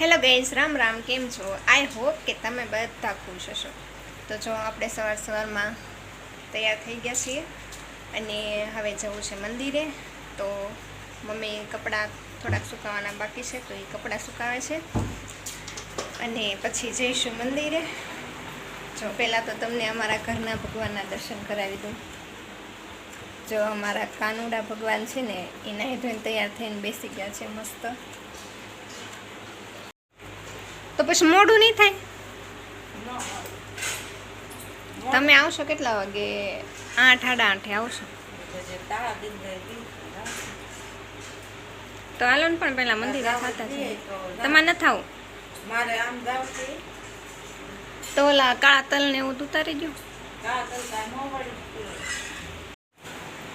Hello gas Ram Ram, કેમ છો? I hope કે તમે બધા ખુશ હશો. તો જો આપણે સવાર સવારમાં તૈયાર થઈ ગયા છીએ અને હવે જવું છે મંદિરે. તો મમ્મી કપડાં થોડાક સુકાવાના બાકી છે, તો એ કપડાં સુકાવે છે. અને પછી જઈશું મંદિરે. જો પહેલાં તો તમને અમારા ઘરના ભગવાનના દર્શન કરાવી દઉં. જો અમારા કાનુડા ભગવાન છે ને, એ નાહી ધોઈને તૈયાર થઈને બેસી ગયા છે મસ્ત. તો પછી મોડું નહીં થાય? તમે આવશો કેટલા વાગે? આઠ આડા આઠે આવશો. તો હાલો ને પણ પેલા મંદિરે થતા છે. તમારે ન થવું? મારે આમ તો ઓલા કાળા તલ ને એવું ઉતારી ગયો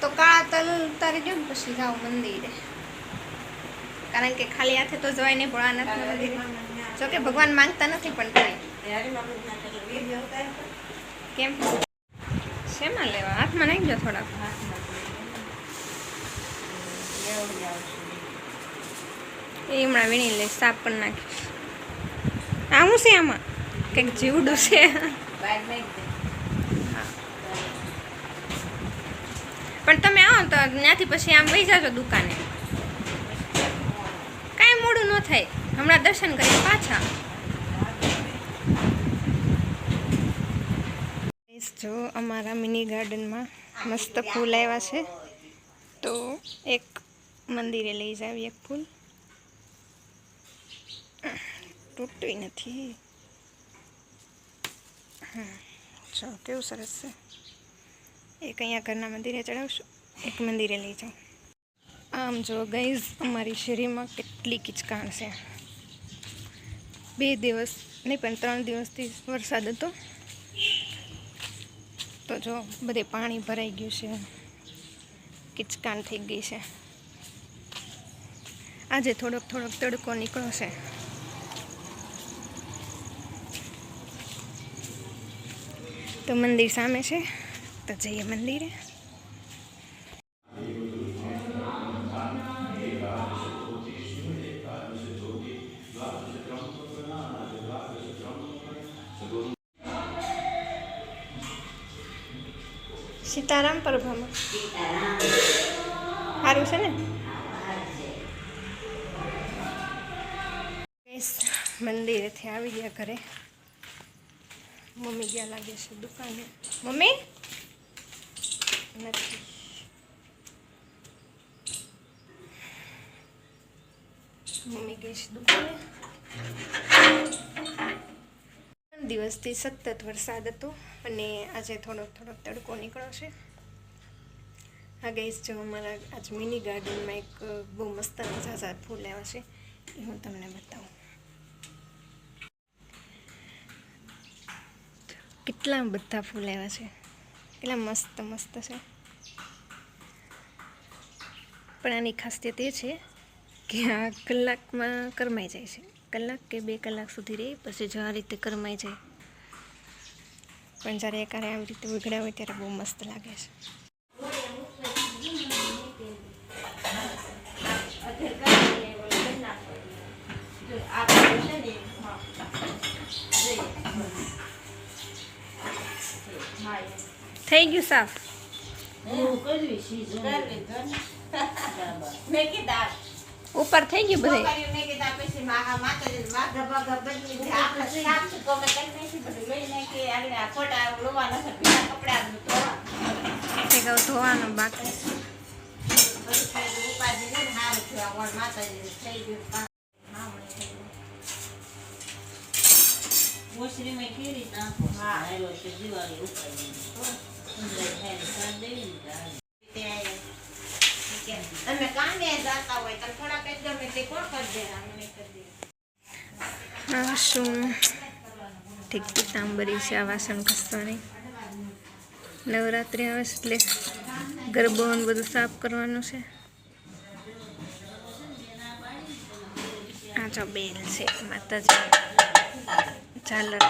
તો કાળા તલ ઉતારી ગયો પછી જાઓ મંદિરે. કારણ કે ખાલી હાથે તો જવાય નહીં ભોળાનાથ મંદિરે. જો કે ભગવાન માંગતા નથી પણ તોય કેમ? શેમાં લેવા? હાથમાં નાખજો થોડાક. એ હમણાં વીણી લઈશ સાપ પણ નાખીશ. આવું છે આમાં? કંઈક જીવડું છે. પણ તમે આવો તો ત્યાંથી પછી આમ વહી જાજો દુકાને. કાંઈ મોડું ન થાય. હમણાં દર્શન કરીને પાછા. જો અમારા મિની ગાર્ડનમાં મસ્ત ફૂલ આવ્યા છે. તો એક મંદિરે લઈ જાવી એક ફૂલ. તૂટતું નથી. જો કેવું સરસ છે. એક અહીંયા ઘરના મંદિરે ચડાવશું, એક મંદિરે લઈ જાઉં. આમ જો ગઈઝ અમારી શેરીમાં કેટલી કિચકાણ છે. બે દિવસ નહીં, પણ ત્રણ દિવસથી વરસાદ હતો. તો જો, બધે પાણી ભરાઈ ગયું છે. કિચકાન થઈ ગઈ છે. આજે થોડોક થોડોક તડકો નીકળ્યો છે. તો મંદિર સામે છે. તો જઈએ મંદિરે. સીતારામ પ્રભામાં. સારું છે ને? મંદિરેથી આવી ગયા ઘરે. મમ્મી ગયા લાગે છે દુકાને. મમ્મી? નથી. મમ્મી ગઈ છે દુકાને. દિવસથી સતત વરસાદ હતો. અને આજે થોડોક થોડોક તડકો નીકળ્યો છે. હા ગઈશ જો અમારા આજ મિની ગાર્ડનમાં એક બહુ મસ્ત ઝાઝા ફૂલ આવ્યા છે, એ હું તમને બતાવું. કેટલા બધા ફૂલ આવ્યા છે. કેટલા મસ્ત મસ્ત છે. પણ આની ખાસિયત એ છે કે આ કલાકમાં કરમાઈ જાય છે. કલાક કે બે કલાક સુધી રહે, પછી જો આ રીતે કરમાઈ જાય. પણ જ્યારે એકારે આવી રીતે ઉઘડ્યા હોય ત્યારે બહુ મસ્ત લાગે છે. થઈ ગયું સાફ? મેં કીધા ઉપર થઈ ગયું બધે. કરી નાખી નાખી ધોવાનું. બાકી થઈ ગયું કામ. હા, આવ્યો છે દિવાળી ઉપાડી દેવી તમે કામે જતા હોય તો થોડા કઈ ગમે તે કોણ કરી દે અમે કરી દે. શું? ઠીક, પીતાંબરી છે, આ વાસણ ઘસવાની. નવરાત્રિ આવે છે એટલે ગરબો બધું સાફ કરવાનું છે. જો બેલ છે, માતાજી. ઝાલર.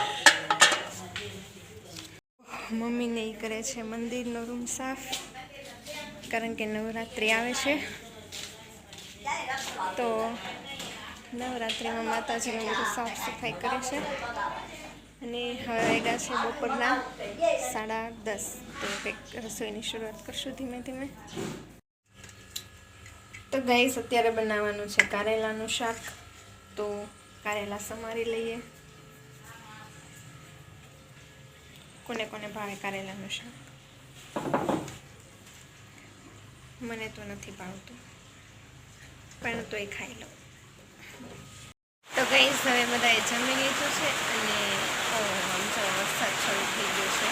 મમ્મીને એ કરે છે મંદિરનો રૂમ સાફ. કારણ કે નવરાત્રિ આવે છે. તો નવરાત્રિમાં માતાજીનું બધું સાફ સફાઈ કરે છે. અને હવે વાગ્યા છે બપોરના સાડા દસ. તો કંઈક રસોઈની શરૂઆત કરશું ધીમે ધીમે. તો ગાઈસ, અત્યારે બનાવવાનું છે કારેલાનું શાક. તો કારેલા સમારી લઈએ. કોને કોને ભાવે કારેલાનું શાક? મને તો નથી ભાવતું. પણ તોય ખાઈ લઉં. તો ગઈ હવે બધાએ જમી લીધું છે અને આમ તો વરસાદ શરૂ થઈ ગયો છે.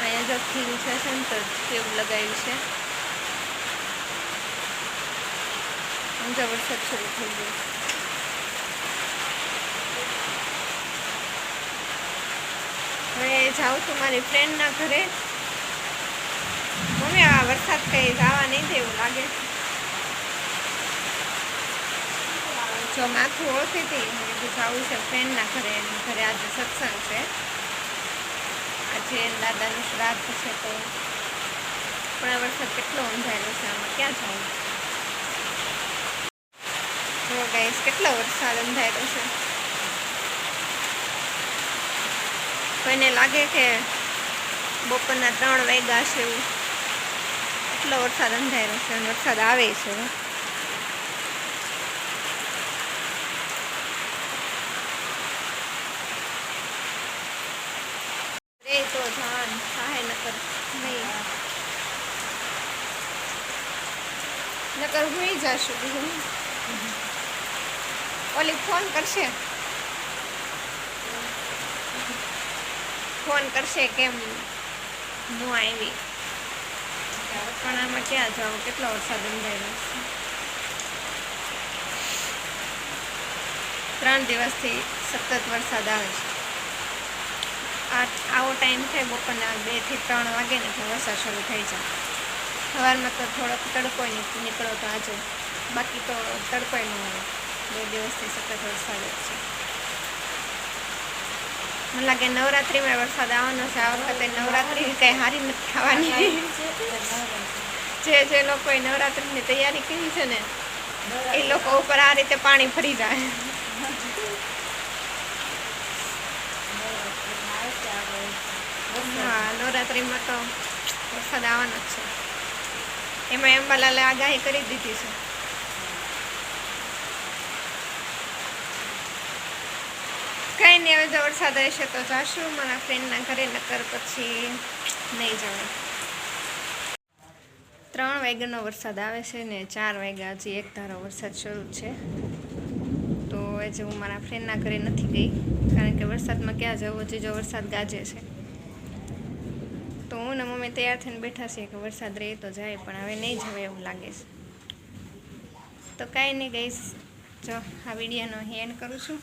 અહીંયા જો ખીલ છે છે ને, તો કેવું લગાવ્યું છે. આમ તો વરસાદ શરૂ થઈ ગયો. હવે જાઉં છું મારી ફ્રેન્ડના ઘરે. મમ્મી આ વરસાદ કઈ જવા નહીં દેવું લાગે. જો માથું ઓળખી હતી મેં જવું છે ફ્રેન્ડના ઘરે, એની ઘરે આજે સત્સંગ છે. આજે દાદાનું શ્રાદ્ધ છે તો પણ આ વરસાદ કેટલો અંધારેલો છે, આમાં ક્યાં જવું? જો ગાઈસ કેટલો વરસાદ અંધારેલો છે. કોઈને લાગે કે બપોરના ત્રણ વાગ્યા છે એવું? એટલો વરસાદ અંધાયેલો છે વરસાદ આવે છે. નકર નહીં. નકર હુઈ જશું બીજું. ઓલી ફોન કરશે. ફોન કરશે કેમ? હું આવી. પણ આમાં ક્યાં જાવ કેટલો વરસાદ અંધારો છે? ત્રણ દિવસથી સતત વરસાદ આવે છે. આવો ટાઈમ થાય બપોરના બેથી ત્રણ વાગે ને વરસાદ શરૂ થઈ જાય. સવારમાં તો થોડોક તડકો નીકળો તો આજે. બાકી તો તડકો ન આવે. બે દિવસથી સતત વરસાદ જ છે. મને લાગે નવરાત્રિમાં વરસાદ આવવાનો છે. આ વખતે નવરાત્રિ કંઈ સારી નથી થવાની જે જે લોકોએ નવરાત્રિની તૈયારી કરી છે ને, એ લોકો ઉપર આ રીતે પાણી ફરી જાય. હા, નવરાત્રિમાં તો વરસાદ આવવાનો જ છે. એમાં અંબાલાલે આગાહી કરી દીધી છે. નહીં હવે જો વરસાદ રહેશે તો જાશું મારા ફ્રેન્ડના ઘરે, નકર પછી નહીં જવાય. ત્રણ વાગ્યાનો વરસાદ આવે છે ને ચાર વાગ્યા હજી એક ધારો વરસાદ શરૂ છે. તો આજે હું મારા ફ્રેન્ડના ઘરે નથી ગઈ, કારણ કે વરસાદમાં ક્યાં જવું હજી જો વરસાદ ગાજે છે. તો હું ને મમ્મી તૈયાર થઈને બેઠા છીએ કે વરસાદ રહે તો જાય, પણ હવે નહીં જવાય એવું લાગે છે. તો કાંઈ નહીં ગઈશ. જો, આ વિડીયોનો એન્ડ કરું છું.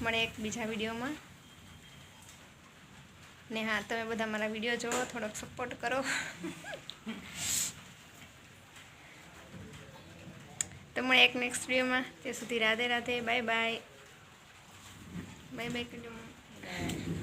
મળે એક બીજા વિડીયોમાં. ને હા, તમે બધા મારા વીડિયો જોવો, થોડોક સપોર્ટ કરો. તો મળે એક નેક્સ્ટ વિડીયોમાં. ત્યાં સુધી Radhe Radhe bye bye bye bye.